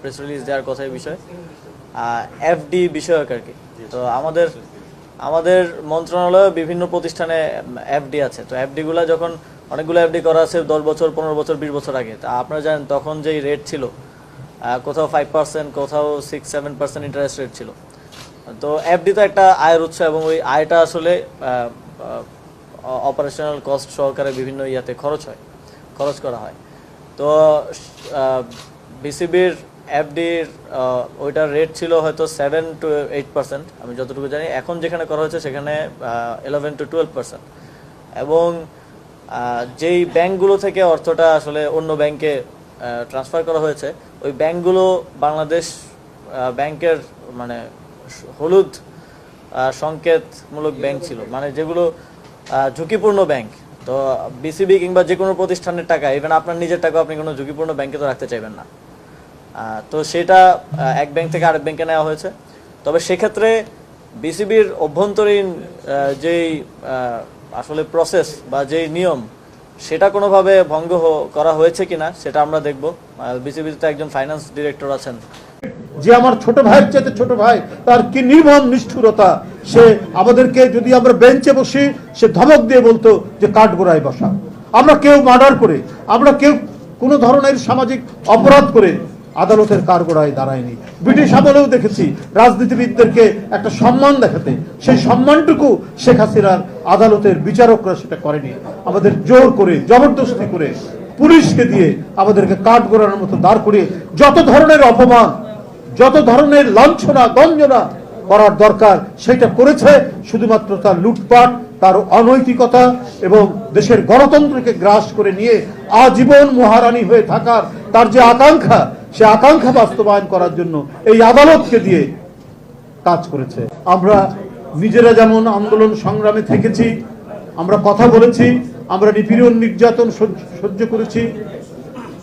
Press release দেওয়ার কথা এই বিষয়ে এফডি বিষয়ক আর কি। তো আমাদের আমাদের মন্ত্রণালয়ে বিভিন্ন প্রতিষ্ঠানে এফডি আছে। তো এফডি গুলা যখন অনেকগুলো এফডি করা আছে দশ বছর পনেরো বছর বিশ বছর আগে। তা আপনারা জানেন তখন যেই রেট ছিল কোথাও ফাইভ পার্সেন্ট কোথাও six seven percent interest rate ছিল। তো এফডি তো একটা আয়ের উৎস এবং ওই আয়টা আসলে অপারেশনাল কস্ট সহকারে বিভিন্ন ইয়াতে খরচ হয় খরচ করা হয়। তো বিসিবির এফডির ওইটার রেট ছিল হয়তো সেভেন টু এইট পার্সেন্ট আমি যতটুকু জানি। এখন যেখানে করা হয়েছে সেখানে ইলেভেন টু টুয়েলভ পার্সেন্ট এবং যেই ব্যাংকগুলো থেকে অর্থটা আসলে অন্য ব্যাংকে ট্রান্সফার করা হয়েছে, ওই ব্যাংকগুলো বাংলাদেশ ব্যাংকের মানে হলুদ সংকেতমূলক ব্যাংক ছিল। মানে যেগুলো ঝুঁকিপূর্ণ ব্যাংক। তো বিসিবি কিংবা যে কোনো প্রতিষ্ঠানের টাকা ইভেন আপনার নিজের টাকা আপনি কোনো ঝুঁকিপূর্ণ ব্যাংকে তো রাখতে চাইবেন না। তো সেটা এক ব্যাংক থেকে আরেক ব্যাংকে নেওয়া হয়েছে। তবে সেক্ষেত্রে বিসিবির অভ্যন্তরীণ যেই আসলে প্রসেস বা যেই নিয়ম, সেটা কোনোভাবে ভঙ্গ করা হয়েছে কিনা, সেটা আমরা দেখব। বিসিবিতে একজন ফাইন্যান্স ডিরেক্টর আছেন। যে আমার ছোট ভাইয়ের চেয়ে ছোট ভাই, তার কি নির্মম নিষ্ঠুরতা? সে আমাদেরকে যদি আমরা বেঞ্চে বসি, সে ধমক দিয়ে বলতো যে কাঠ গোড়ায় বসা। আমরা কেউ মার্ডার করে, আমরা কেউ কোনো ধরনের সামাজিক অপরাধ করে আদালতের কারগোড়ায় দাঁড়ায়নি। ব্রিটিশ আমলেও দেখেছি, রাজনীতিবিদদেরকে একটা সম্মান দেখাতে। সেই সম্মানটুকু শেখ হাসিনার আদালতের বিচারকরা সেটা করেনি। আমাদের জোর করে, জবরদস্তি করে পুলিশকে দিয়ে আমাদেরকে কাঠ গোড়ানোর মতো দাঁড় করিয়ে যত ধরনের অপমান, যত ধরনের লাঞ্ছনা, গঞ্জনা করার দরকার সেটা করেছে শুধুমাত্র তার লুটপাট, তার অনৈতিকতা এবং দেশের গণতন্ত্রকে গ্রাস করে নিয়ে আজীবন মহারানী হয়ে থাকার তার যে আকাঙ্ক্ষা সে আকাঙ্ক্ষা বাস্তবায়ন করার জন্য এই আদালতকে দিয়ে কাজ করেছে। আমরা নিজেরা যেমন আন্দোলন সংগ্রামে থেকেছি, আমরা কথা বলেছি, আমরা নিপীড়ন নির্যাতন সহ্য- করেছি।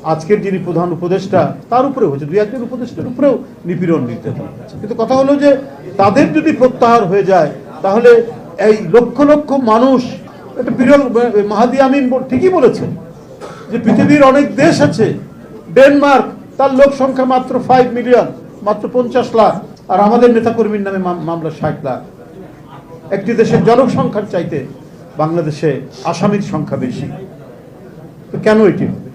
আজকের যিনি প্রধান উপদেষ্টা, তার উপরে হয়েছে, দুই একজন উপদেষ্টার উপরেও নিপীড়ন নির্যাতন হয়েছে। কিন্তু কথা হলো যে, তাদের যদি প্রত্যাহার হয়ে যায়, তাহলে এই লক্ষ লক্ষ মানুষ একটা বিরল মাহাদি আমিন ঠিকই বলেছেন যে পৃথিবীর অনেক দেশ আছে, ডেনমার্ক তার লোক সংখ্যা মাত্র ফাইভ মিলিয়ন মাত্র পঞ্চাশ লাখ, আর আমাদের নেতাকর্মীর নামে মামলা ষাট লাখ। একটি দেশের জনসংখ্যার চাইতে বাংলাদেশে আসামির সংখ্যা বেশি। তো কেন এটি হবে?